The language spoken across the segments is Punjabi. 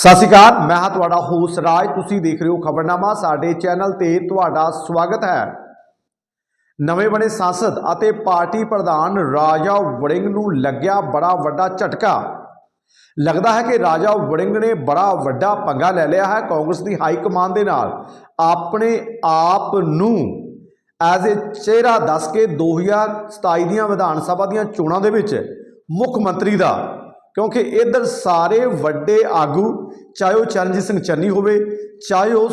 ਸਤਿ ਸ਼੍ਰੀ ਅਕਾਲ, ਮੈਂ ਹਾਂ ਤੁਹਾਡਾ ਹੋਸ ਰਾਜ। ਤੁਸੀਂ ਦੇਖ ਰਹੇ ਹੋ ਖਬਰਨਾਮਾ, ਸਾਡੇ ਚੈਨਲ ਤੇ ਤੁਹਾਡਾ ਸਵਾਗਤ ਹੈ। ਨਵੇਂ ਬਣੇ ਸੰਸਦ ਅਤੇ ਪਾਰਟੀ ਪ੍ਰਧਾਨ ਰਾਜਾ ਵੜਿੰਗ ਨੂੰ ਲੱਗਿਆ ਬੜਾ ਵੱਡਾ ਝਟਕਾ। ਲੱਗਦਾ ਹੈ ਕਿ ਰਾਜਾ ਵੜਿੰਗ ਨੇ ਬੜਾ ਵੱਡਾ ਪੰਗਾ ਲੈ ਲਿਆ ਹੈ ਕਾਂਗਰਸ ਦੀ ਹਾਈ ਕਮਾਨ ਦੇ ਨਾਲ। ਆਪਣੇ ਆਪ ਨੂੰ ਐਜ਼ ਅ ਚਿਹਰਾ ਦੱਸ ਕੇ 2027 ਦੀਆਂ ਵਿਧਾਨ ਸਭਾ ਦੀਆਂ ਚੋਣਾਂ ਦੇ ਵਿੱਚ ਮੁੱਖ ਮੰਤਰੀ ਦਾ ਕਿਉਂਕਿ ਇਧਰ ਸਾਰੇ ਵੱਡੇ ਆਗੂ, ਚਾਹੇ ਉਹ ਚਰਨਜੀਤ ਸਿੰਘ ਚੰਨੀ ਹੋਵੇ, ਚਾਹੇ ਉਹ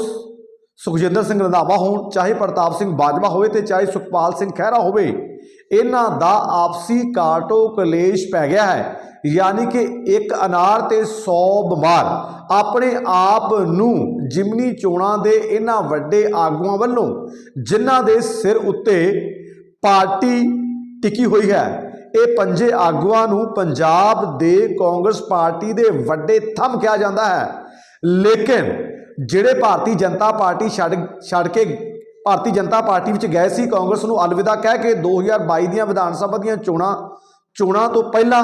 ਸੁਖਜਿੰਦਰ ਸਿੰਘ ਰੰਧਾਵਾ ਹੋਣ, ਚਾਹੇ ਪ੍ਰਤਾਪ ਸਿੰਘ ਬਾਜਵਾ ਹੋਵੇ ਤੇ ਚਾਹੇ ਸੁਖਪਾਲ ਸਿੰਘ ਖਹਿਰਾ ਹੋਵੇ, ਇਹਨਾਂ ਦਾ ਆਪਸੀ ਕਾਟੋ ਕਲੇਸ਼ ਪੈ ਗਿਆ ਹੈ। ਯਾਨੀ ਕਿ ਇੱਕ ਅਨਾਰ ਤੇ 100 ਬਿਮਾਰ ਆਪਣੇ ਆਪ ਨੂੰ ਜਿਮਨੀ ਚੋਣਾਂ ਦੇ ਇਹਨਾਂ ਵੱਡੇ ਆਗੂਆਂ ਵੱਲੋਂ, ਜਿਨ੍ਹਾਂ ਦੇ ਸਿਰ ਉੱਤੇ ਪਾਰਟੀ ਟਿਕੀ ਹੋਈ ਹੈ। ਇਹ ਪੰਜੇ ਆਗੂਆਂ ਨੂੰ ਪੰਜਾਬ ਦੇ ਕਾਂਗਰਸ ਪਾਰਟੀ ਦੇ ਵੱਡੇ ਥੰਮ ਕਿਹਾ ਜਾਂਦਾ ਹੈ। ਲੇਕਿਨ ਜਿਹੜੇ ਭਾਰਤੀ ਜਨਤਾ ਪਾਰਟੀ ਛੱਡ ਛੱਡ ਕੇ ਭਾਰਤੀ ਜਨਤਾ ਪਾਰਟੀ ਵਿੱਚ ਗਏ ਸੀ, ਕਾਂਗਰਸ ਨੂੰ ਅਲਵਿਦਾ ਕਹਿ ਕੇ 2022 ਦੀਆਂ ਵਿਧਾਨ ਸਭਾ ਦੀਆਂ ਚੋਣਾਂ ਚੋਣਾਂ ਤੋਂ ਪਹਿਲਾਂ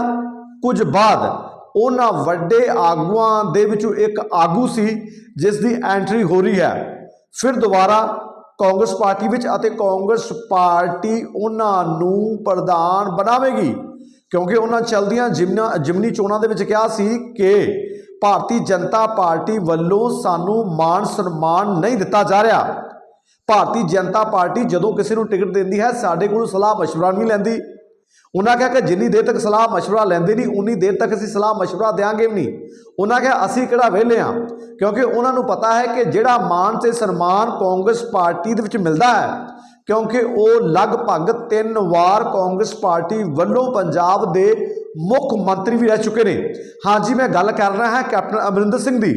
ਕੁਝ ਬਾਅਦ ਉਹਨਾਂ ਵੱਡੇ ਆਗੂਆਂ ਦੇ ਵਿੱਚੋਂ ਇੱਕ ਆਗੂ ਸੀ, ਜਿਸ ਦੀ ਐਂਟਰੀ ਹੋ ਰਹੀ ਹੈ। ਫਿਰ ਦੁਬਾਰਾ ਕਾਂਗਰਸ ਪਾਰਟੀ ਵਿੱਚ ਅਤੇ ਕਾਂਗਰਸ ਪਾਰਟੀ ਉਹਨਾਂ ਨੂੰ ਪ੍ਰਧਾਨ ਬਣਾਵੇਗੀ ਕਿਉਂਕਿ ਉਹਨਾਂ ਚਲਦੀਆਂ ਜਿਮਨਾ ਜਿਮਨੀ ਚੋਣਾਂ ਦੇ ਵਿੱਚ ਕਿਹਾ ਸੀ ਕਿ ਭਾਰਤੀ ਜਨਤਾ ਪਾਰਟੀ ਵੱਲੋਂ ਸਾਨੂੰ ਮਾਣ ਸਨਮਾਨ ਨਹੀਂ ਦਿੱਤਾ ਜਾ ਰਿਹਾ ਭਾਰਤੀ ਜਨਤਾ ਪਾਰਟੀ ਜਦੋਂ ਕਿਸੇ ਨੂੰ ਟਿਕਟ ਦਿੰਦੀ ਹੈ ਸਾਡੇ ਕੋਲੋਂ ਸਲਾਹ مشورہ ਨਹੀਂ ਲੈਂਦੀ ਉਹਨਾਂ ਕਿਹਾ ਕਿ ਜਿੰਨੀ ਦੇਰ ਤੱਕ ਸਲਾਹ مشورہ ਲੈਂਦੇ ਨਹੀਂ ਉਨੀ ਦੇਰ ਤੱਕ ਅਸੀਂ ਸਲਾਹ مشورہ ਦੇਾਂਗੇ ਵੀ ਨਹੀਂ ਉਹਨਾਂ ਕਿਹਾ ਅਸੀਂ ਕਿਹੜਾ ਵਿਹਲੇ ਆ ਕਿਉਂਕਿ ਉਹਨਾਂ ਨੂੰ ਪਤਾ ਹੈ ਕਿ ਜਿਹੜਾ ਮਾਣ ਤੇ ਸਨਮਾਨ ਕਾਂਗਰਸ ਪਾਰਟੀ ਦੇ ਵਿੱਚ ਮਿਲਦਾ ਹੈ ਕਿਉਂਕਿ ਉਹ ਲਗਭਗ ਤਿੰਨ ਵਾਰ ਕਾਂਗਰਸ ਪਾਰਟੀ ਵੱਲੋਂ ਪੰਜਾਬ ਦੇ ਮੁੱਖ ਮੰਤਰੀ ਵੀ ਰਹਿ ਚੁੱਕੇ ਨੇ ਹਾਂਜੀ ਮੈਂ ਗੱਲ ਕਰ ਰਿਹਾ ਹਾਂ ਕੈਪਟਨ ਅਮਰਿੰਦਰ ਸਿੰਘ ਦੀ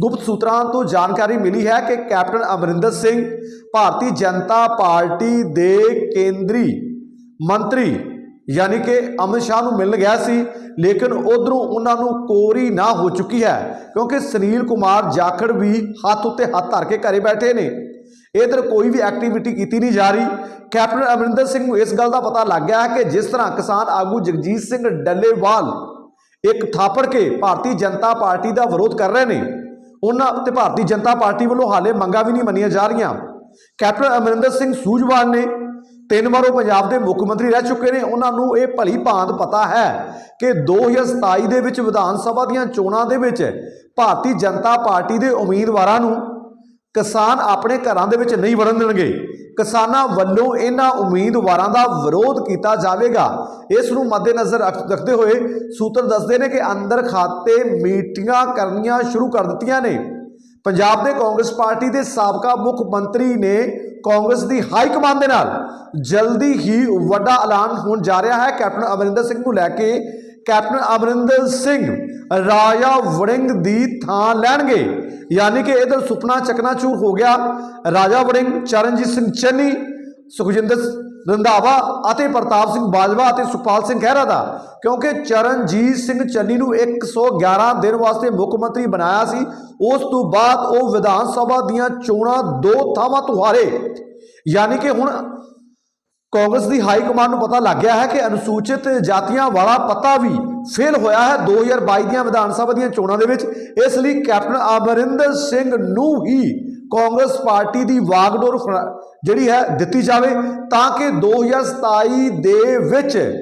ਗੁਪਤ ਸੂਤਰਾਂ ਤੋਂ ਜਾਣਕਾਰੀ ਮਿਲੀ ਹੈ ਕਿ ਕੈਪਟਨ ਅਮਰਿੰਦਰ ਸਿੰਘ ਭਾਰਤੀ ਜਨਤਾ ਪਾਰਟੀ ਦੇ ਕੇਂਦਰੀ ਮੰਤਰੀ ਯਾਨੀ ਕਿ ਅਮਿਤ ਸ਼ਾਹ ਨੂੰ ਮਿਲਣ ਗਿਆ ਸੀ, ਲੇਕਿਨ ਉਧਰੋਂ ਉਹਨਾਂ ਨੂੰ ਕੋਰੀ ਨਾ ਹੋ ਚੁੱਕੀ ਹੈ, ਕਿਉਂਕਿ ਸੁਨੀਲ ਕੁਮਾਰ ਜਾਖੜ ਵੀ ਹੱਥ ਉੱਤੇ ਹੱਥ ਧਰ ਕੇ ਘਰੇ ਬੈਠੇ ਨੇ। ਇਧਰ ਕੋਈ ਵੀ ਐਕਟੀਵਿਟੀ ਕੀਤੀ ਨਹੀਂ ਜਾ ਰਹੀ। ਕੈਪਟਨ ਅਮਰਿੰਦਰ ਸਿੰਘ ਨੂੰ ਇਸ ਗੱਲ ਦਾ ਪਤਾ ਲੱਗ ਗਿਆ ਕਿ ਜਿਸ ਤਰ੍ਹਾਂ ਕਿਸਾਨ ਆਗੂ ਜਗਜੀਤ ਸਿੰਘ ਡੱਲੇਵਾਲ ਇੱਕ ਥਾਪੜ ਕੇ ਭਾਰਤੀ ਜਨਤਾ ਪਾਰਟੀ ਦਾ ਵਿਰੋਧ ਕਰ ਰਹੇ ਨੇ, ਉਹਨਾਂ ਤੇ ਭਾਰਤੀ ਜਨਤਾ ਪਾਰਟੀ ਵੱਲੋਂ ਹਾਲੇ ਮੰਗਾਂ ਵੀ ਨਹੀਂ ਮੰਨੀਆਂ ਜਾ ਰਹੀਆਂ। ਕੈਪਟਨ ਅਮਰਿੰਦਰ ਸਿੰਘ ਸੂਝਵਾਨ ਨੇ ਤਿੰਨ ਵਾਰ ਉਹ ਪੰਜਾਬ ਦੇ ਮੁੱਖ ਮੰਤਰੀ ਰਹਿ ਚੁੱਕੇ ਨੇ। ਉਹਨਾਂ ਨੂੰ ਇਹ ਭਲੀ ਭਾਂਤ ਪਤਾ ਹੈ ਕਿ 2027 ਦੇ ਵਿੱਚ ਵਿਧਾਨ ਸਭਾ ਦੀਆਂ ਚੋਣਾਂ ਦੇ ਵਿੱਚ ਭਾਰਤੀ ਜਨਤਾ ਪਾਰਟੀ ਦੇ ਉਮੀਦਵਾਰਾਂ ਨੂੰ ਕਿਸਾਨ ਆਪਣੇ ਘਰਾਂ ਦੇ ਵਿੱਚ ਨਹੀਂ ਵੜਨ ਦੇਣਗੇ। ਕਿਸਾਨਾਂ ਵੱਲੋਂ ਇਹਨਾਂ ਉਮੀਦਵਾਰਾਂ ਦਾ ਵਿਰੋਧ ਕੀਤਾ ਜਾਵੇਗਾ। ਇਸ ਨੂੰ ਮੱਦੇਨਜ਼ਰ ਰੱਖ- ਰੱਖਦੇ ਹੋਏ ਸੂਤਰ ਦੱਸਦੇ ਨੇ ਕਿ ਅੰਦਰ ਖਾਤੇ ਮੀਟਿੰਗਾਂ ਕਰਨੀਆਂ ਸ਼ੁਰੂ ਕਰ ਦਿੱਤੀਆਂ ਨੇ। ਪੰਜਾਬ ਦੇ ਕਾਂਗਰਸ ਪਾਰਟੀ ਦੇ ਸਾਬਕਾ ਮੁੱਖ ਮੰਤਰੀ ਨੇ ਕਾਂਗਰਸ ਦੀ ਹਾਈ ਕਮਾਨ ਦੇ ਨਾਲ ਜਲਦੀ ਹੀ ਵੱਡਾ ਐਲਾਨ ਹੋਣ ਜਾ ਰਿਹਾ ਹੈ। ਕੈਪਟਨ ਅਮਰਿੰਦਰ ਸਿੰਘ ਨੂੰ ਲੈ ਕੇ ਕੈਪਟਨ ਅਮਰਿੰਦਰ ਸਿੰਘ ਰਾਜਾ ਵੜਿੰਗ ਦੀ ਥਾਂ ਲੈਣਗੇ। ਯਾਨੀ ਕਿ ਇਧਰ ਸੁਪਨਾ ਚਕਨਾਚੂਰ ਹੋ ਗਿਆ। ਰਾਜਾ ਵੜਿੰਗ, ਚਰਨਜੀਤ ਸਿੰਘ ਚੰਨੀ ਸੁਖਜਿੰਦਰ ਰੰਧਾਵਾ ਅਤੇ ਪ੍ਰਤਾਪ ਸਿੰਘ ਬਾਜਵਾ ਅਤੇ ਸੁਖਪਾਲ ਸਿੰਘ ਖਹਿਰਾ ਦਾ, ਕਿਉਂਕਿ ਚਰਨਜੀਤ ਸਿੰਘ ਚੰਨੀ ਨੂੰ 111 ਦਿਨ ਵਾਸਤੇ ਮੁੱਖ ਮੰਤਰੀ ਬਣਾਇਆ ਸੀ, ਉਸ ਤੋਂ ਬਾਅਦ ਉਹ ਵਿਧਾਨ ਸਭਾ ਦੀਆਂ ਚੋਣਾਂ ਦੋ ਥਾਵਾਂ ਤੋਂ ਹਾਰੇ। ਯਾਨੀ ਕਿ ਹੁਣ ਕਾਂਗਰਸ ਦੀ ਹਾਈ ਕਮਾਂਡ ਨੂੰ ਪਤਾ ਲੱਗ ਗਿਆ ਹੈ ਕਿ ਅਨੁਸੂਚਿਤ ਜਾਤੀਆਂ ਵਾਲਾ ਪਤਾ ਵੀ ਫੇਲ ਹੋਇਆ ਹੈ 2022 ਦੀਆਂ ਵਿਧਾਨ ਸਭਾ ਦੀਆਂ ਚੋਣਾਂ ਦੇ ਵਿੱਚ, ਇਸ ਲਈ ਕੈਪਟਨ ਅਮਰਿੰਦਰ ਸਿੰਘ ਨੂੰ ਹੀ ਕਾਂਗਰਸ ਪਾਰਟੀ ਦੀ ਵਾਗਡੋਰ ਫੜਾ- ਜਿਹੜੀ ਹੈ ਦਿੱਤੀ ਜਾਵੇ ਤਾਂ ਕਿ 2027 ਦੇ ਵਿੱਚ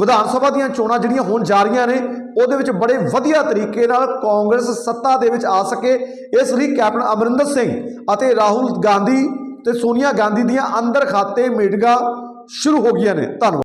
ਵਿਧਾਨ ਸਭਾ ਦੀਆਂ ਚੋਣਾਂ ਜਿਹੜੀਆਂ ਹੋਣ ਜਾ ਰਹੀਆਂ ਨੇ, ਉਹਦੇ ਵਿੱਚ ਬੜੇ ਵਧੀਆ ਤਰੀਕੇ ਨਾਲ ਕਾਂਗਰਸ ਸੱਤਾ ਦੇ ਵਿੱਚ ਆ ਸਕੇ। ਇਸ ਲਈ ਕੈਪਟਨ ਅਮਰਿੰਦਰ ਸਿੰਘ ਅਤੇ ਰਾਹੁਲ ਗਾਂਧੀ ਤੇ ਸੋਨੀਆ ਗਾਂਧੀ ਦੀਆਂ ਅੰਦਰ ਖਾਤੇ ਮੀਟਿੰਗਾਂ ਸ਼ੁਰੂ ਹੋ ਗਈਆਂ ਨੇ। ਧੰਨਵਾਦ।